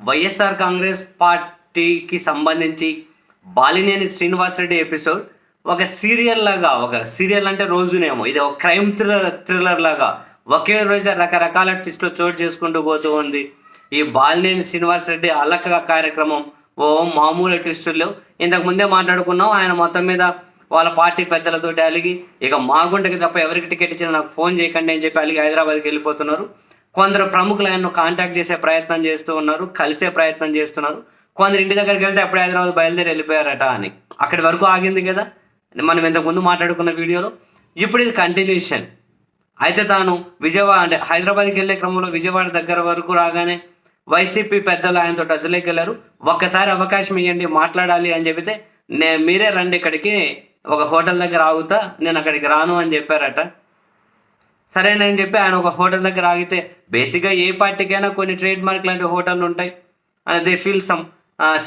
వైఎస్ఆర్ కాంగ్రెస్ పార్టీకి సంబంధించి బాలినేని శ్రీనివాసరెడ్డి ఎపిసోడ్ ఒక సీరియల్ లాగా ఒక సీరియల్ అంటే రోజునేమో. ఇది ఒక క్రైమ్ థ్రిల్లర్ థ్రిల్లర్ లాగా. ఒకే రోజు రకరకాల ట్విస్ట్లో చోటు చేసుకుంటూ పోతూ ఉంది. ఈ బాలినేని శ్రీనివాసరెడ్డి అలక కార్యక్రమం ఓ మామూలు ట్విస్టులు. ఇంతకు ముందే మాట్లాడుకున్నాం. ఆయన మొత్తం మీద వాళ్ళ పార్టీ పెద్దలతోటి అలిగి ఇక మాగుంటకి తప్ప ఎవరికి టికెట్ ఇచ్చినా నాకు ఫోన్ చేయకండి అని చెప్పి అలిగి హైదరాబాద్కి వెళ్ళిపోతున్నారు. కొందరు ప్రముఖులు ఆయన్ను కాంటాక్ట్ చేసే ప్రయత్నం చేస్తూ ఉన్నారు కలిసే ప్రయత్నం చేస్తున్నారు. కొందరు ఇంటి దగ్గరికి వెళ్తే అప్పుడు హైదరాబాద్ బయలుదేరి వెళ్ళిపోయారట అని. అక్కడి వరకు ఆగింది కదా? మనం ఇంతకు ముందు మాట్లాడుకున్న వీడియోలో. ఇప్పుడు ఇది కంటిన్యూషన్ అయితే తాను విజయవాడ అంటే హైదరాబాద్కి వెళ్ళే క్రమంలో విజయవాడ దగ్గర వరకు రాగానే వైసీపీ పెద్దలు ఆయనతో టచ్లోకి వెళ్ళారు. ఒక్కసారి అవకాశం ఇవ్వండి మాట్లాడాలి అని చెబితే నే మీరే రండి ఇక్కడికి ఒక హోటల్ దగ్గర ఆగుతా నేను అక్కడికి రాను అని చెప్పారట. సరేనని చెప్పి ఆయన ఒక హోటల్ దగ్గర ఆగితే బేసిక్గా ఏ పార్టీకైనా కొన్ని ట్రేడ్ మార్క్ లాంటి హోటళ్ళు ఉంటాయి. And they feel some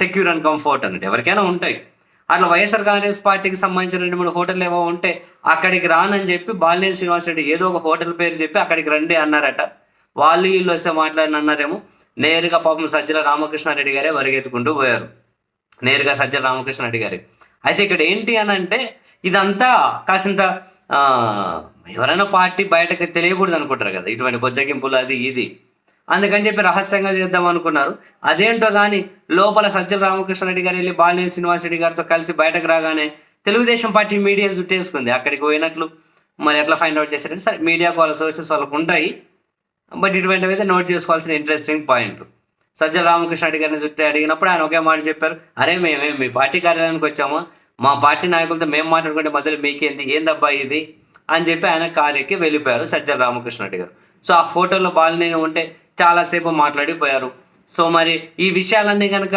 secure and comfort అన్నట్టు. ఎవరికైనా ఉంటాయి. అట్లా వైఎస్ఆర్ కాంగ్రెస్ పార్టీకి సంబంధించిన రెండు మూడు హోటల్ ఏవో ఉంటే అక్కడికి రానని చెప్పి బాలినేని శ్రీనివాస్ రెడ్డి ఏదో ఒక హోటల్ పేరు చెప్పి అక్కడికి రండి అన్నారట. వాళ్ళు వీళ్ళు వస్తే మాట్లాడిన అన్నారేమో నేరుగా పాపం సజ్జల రామకృష్ణారెడ్డి గారే వరిగెత్తుకుంటూ పోయారు. నేరుగా సజ్జల రామకృష్ణారెడ్డి గారి. అయితే ఇక్కడ ఏంటి అని అంటే ఇదంతా కాసింత ఎవరైనా పార్టీ బయటకు తెలియకూడదు అనుకుంటారు కదా. ఇటువంటి బొజ్జగింపులు అది ఇది. అందుకని చెప్పి రహస్యంగా చేద్దాం అనుకున్నారు. అదేంటో కానీ లోపల సజ్జల రామకృష్ణారెడ్డి గారు వెళ్ళి బాలినేని శ్రీనివాస్ రెడ్డి గారితో కలిసి బయటకు రాగానే తెలుగుదేశం పార్టీ మీడియా చుట్టేసుకుంది అక్కడికి పోయినట్లు మరి ఎట్లా ఫైండ్ అవుట్ చేశారంటే సరే మీడియాకు వాళ్ళ సోర్సెస్ వాళ్ళకు ఉంటాయి. బట్ ఇటువంటివి అయితే నోట్ చేసుకోవాల్సిన ఇంట్రెస్టింగ్ పాయింట్ సజ్జల రామకృష్ణ గారిని చుట్టూ అడిగినప్పుడు ఆయన ఒకే మాట చెప్పారు. అరే మేమే మీ పార్టీ కార్యాలయానికి వచ్చాము. మా పార్టీ నాయకులతో మేము మాట్లాడుకుంటే మధ్యలో మీకేంది? ఏందబ్బా ఇది? అని చెప్పి ఆయన కారు ఎక్కి వెళ్ళిపోయారు సజ్జల రామకృష్ణ రెడ్డి గారు. సో ఆ ఫోటోలో బాలినేని ఉంటే చాలాసేపు మాట్లాడిపోయారు. సో మరి ఈ విషయాలన్నీ కనుక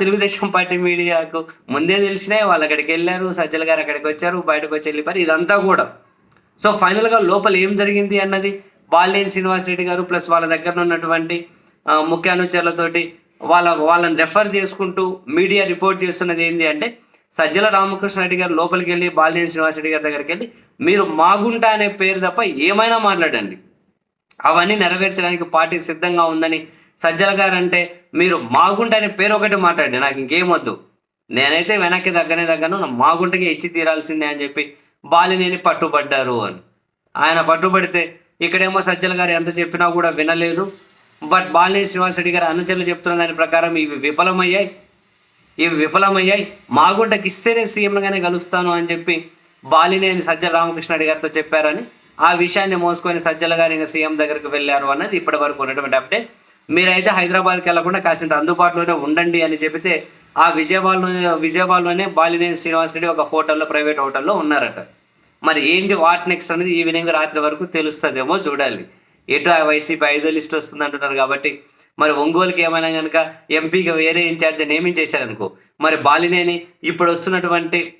తెలుగుదేశం పార్టీ మీడియాకు ముందే తెలిసినాయి. వాళ్ళు అక్కడికి వెళ్ళారు సజ్జల గారు అక్కడికి వచ్చారు బయటకు వచ్చి వెళ్ళిపోయారు. ఇదంతా కూడా. సో ఫైనల్గా లోపల ఏం జరిగింది అన్నది బాలినేని శ్రీనివాస్ రెడ్డి గారు ప్లస్ వాళ్ళ దగ్గర ఉన్నటువంటి ముఖ్య అనుచరులతోటి వాళ్ళ వాళ్ళని రెఫర్ చేసుకుంటూ మీడియా రిపోర్ట్ చేస్తున్నది ఏంటి అంటే సజ్జల రామకృష్ణ రెడ్డి గారు లోపలికి వెళ్ళి బాలినేని శ్రీనివాస్ రెడ్డి గారి దగ్గరికి వెళ్ళి మీరు మాగుంట అనే పేరు తప్ప ఏమైనా మాట్లాడండి. అవన్నీ నెరవేర్చడానికి పార్టీ సిద్ధంగా ఉందని సజ్జల గారు అంటే మీరు మాగుంట అనే పేరు ఒకటి మాట్లాడండి నాకు ఇంకేం వద్దు. నేనైతే వెనక్కి దగ్గరనే దగ్గరను నా మాగుంటకి ఇచ్చి తీరాల్సిందే అని చెప్పి బాలినేని పట్టుబడ్డారు అని. ఆయన పట్టుబడితే ఇక్కడేమో సజ్జల గారు ఎంత చెప్పినా కూడా వినలేదు. బట్ బాలినేని శ్రీనివాస్ రెడ్డి గారు అనుచరులు చెప్తున్న దాని ప్రకారం ఇవి విఫలమయ్యాయి. ఇవి విఫలమయ్యాయి. మాగుడ్డకి ఇస్తేనే సీఎంగానే కలుస్తాను అని చెప్పి బాలినేని సజ్జల రామకృష్ణారెడ్డి గారితో చెప్పారని ఆ విషయాన్ని మోసుకొని సజ్జల గారు ఇంకా సీఎం దగ్గరికి వెళ్ళారు అన్నది ఇప్పటి వరకు ఉన్నటువంటి అప్డేట్. మీరైతే హైదరాబాద్కి వెళ్ళకుండా కాసింత అందుబాటులోనే ఉండండి అని చెబితే ఆ విజయవాడలో విజయవాడలోనే బాలినేని శ్రీనివాస్ రెడ్డి ఒక హోటల్లో ప్రైవేట్ హోటల్లో ఉన్నారట. మరి ఏంటి వాట్ నెక్స్ట్ అనేది ఈవినింగ్ రాత్రి వరకు తెలుస్తుందేమో చూడాలి. ఎటు ఆ వైసీపీ ఐదో లిస్ట్ వస్తుంది అంటున్నారు కాబట్టి మరి ఒంగోలుకి ఏమైనా కనుక ఎంపీగా వేరే ఇన్ఛార్జ్ నియమించేశారనుకో మరి బాలినేని ఇప్పుడు వస్తున్నటువంటి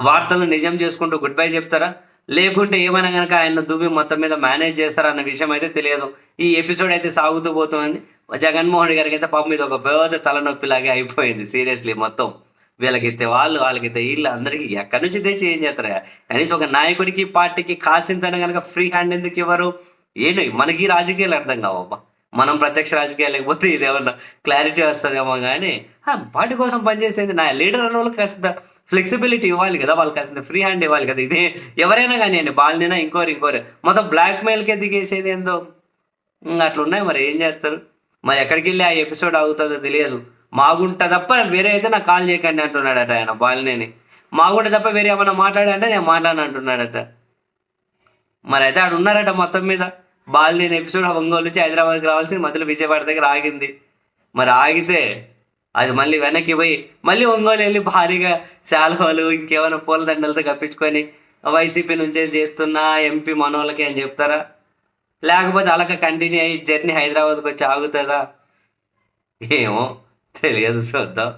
వార్తలను నిజం చేసుకుంటూ గుడ్ బై చెప్తారా? లేకుంటే ఏమైనా కనుక ఆయన దువ్వి మొత్తం మీద మేనేజ్ చేస్తారా అన్న విషయం అయితే తెలియదు. ఈ ఎపిసోడ్ అయితే సాగుతూ పోతుంది. జగన్మోహన్ గారికి అయితే పాపం మీద ఒక పెద్ద తలనొప్పిలాగే అయిపోయింది సీరియస్లీ మొత్తం. వీళ్ళకైతే వాళ్ళు వాళ్ళకైతే వీళ్ళు అందరికీ ఎక్కడి నుంచి తెచ్చి ఏం చేస్తారు? కనీసం ఒక నాయకుడికి పార్టీకి కాసింతనే కనుక ఫ్రీ హ్యాండ్ ఎందుకు ఇవ్వరు? ఏంటి? మనకి రాజకీయాలు అర్థం కావబ్బా. మనం ప్రత్యక్ష రాజకీయాలు లేకపోతే ఇది ఏమన్నా క్లారిటీ వస్తుందేమో కానీ పార్టీ కోసం పనిచేసేది నా లీడర్ అన్న వాళ్ళకి కాస్త ఫ్లెక్సిబిలిటీ ఇవ్వాలి కదా వాళ్ళకి కాస్త ఫ్రీ హ్యాండ్ ఇవ్వాలి కదా. ఇది ఎవరైనా కానివ్వండి బాలినైనా ఇంకోరు ఇంకోరు. మొత్తం బ్లాక్ మెయిల్కే దిగేసేది ఏందో? అట్లున్నాయి ఉన్నాయి మరి ఏం చేస్తారు? మరి ఎక్కడికి వెళ్ళి ఆ ఎపిసోడ్ అవుతుందో తెలియదు. మాగుంట తప్ప వేరే అయితే నాకు కాల్ చేయకండి అంటున్నాడట ఆయన బాలినేని. మాగుంట తప్ప వేరే ఏమైనా మాట్లాడంటే నేను మాట్లాడను అంటున్నాడట. మరి అయితే ఆడు ఉన్నారట మొత్తం మీద? బాల్ నేను ఎపిసోడ్ ఒంగోలు నుంచి హైదరాబాద్కి రావాల్సింది మధ్యలో విజయవాడ దగ్గర ఆగింది. మరి ఆగితే అది మళ్ళీ వెనక్కి పోయి మళ్ళీ ఒంగోలు వెళ్ళి భారీగా శాలువలు ఇంకేమైనా పూలదండలతో కప్పించుకొని వైసీపీ నుంచే చేస్తున్నా ఎంపీ మనోళ్ళకి అని చెప్తారా? లేకపోతే అలాగ కంటిన్యూ అయ్యి జర్నీ హైదరాబాద్కి వచ్చి ఆగుతుందా? ఏమో తెలియదు చూద్దాం.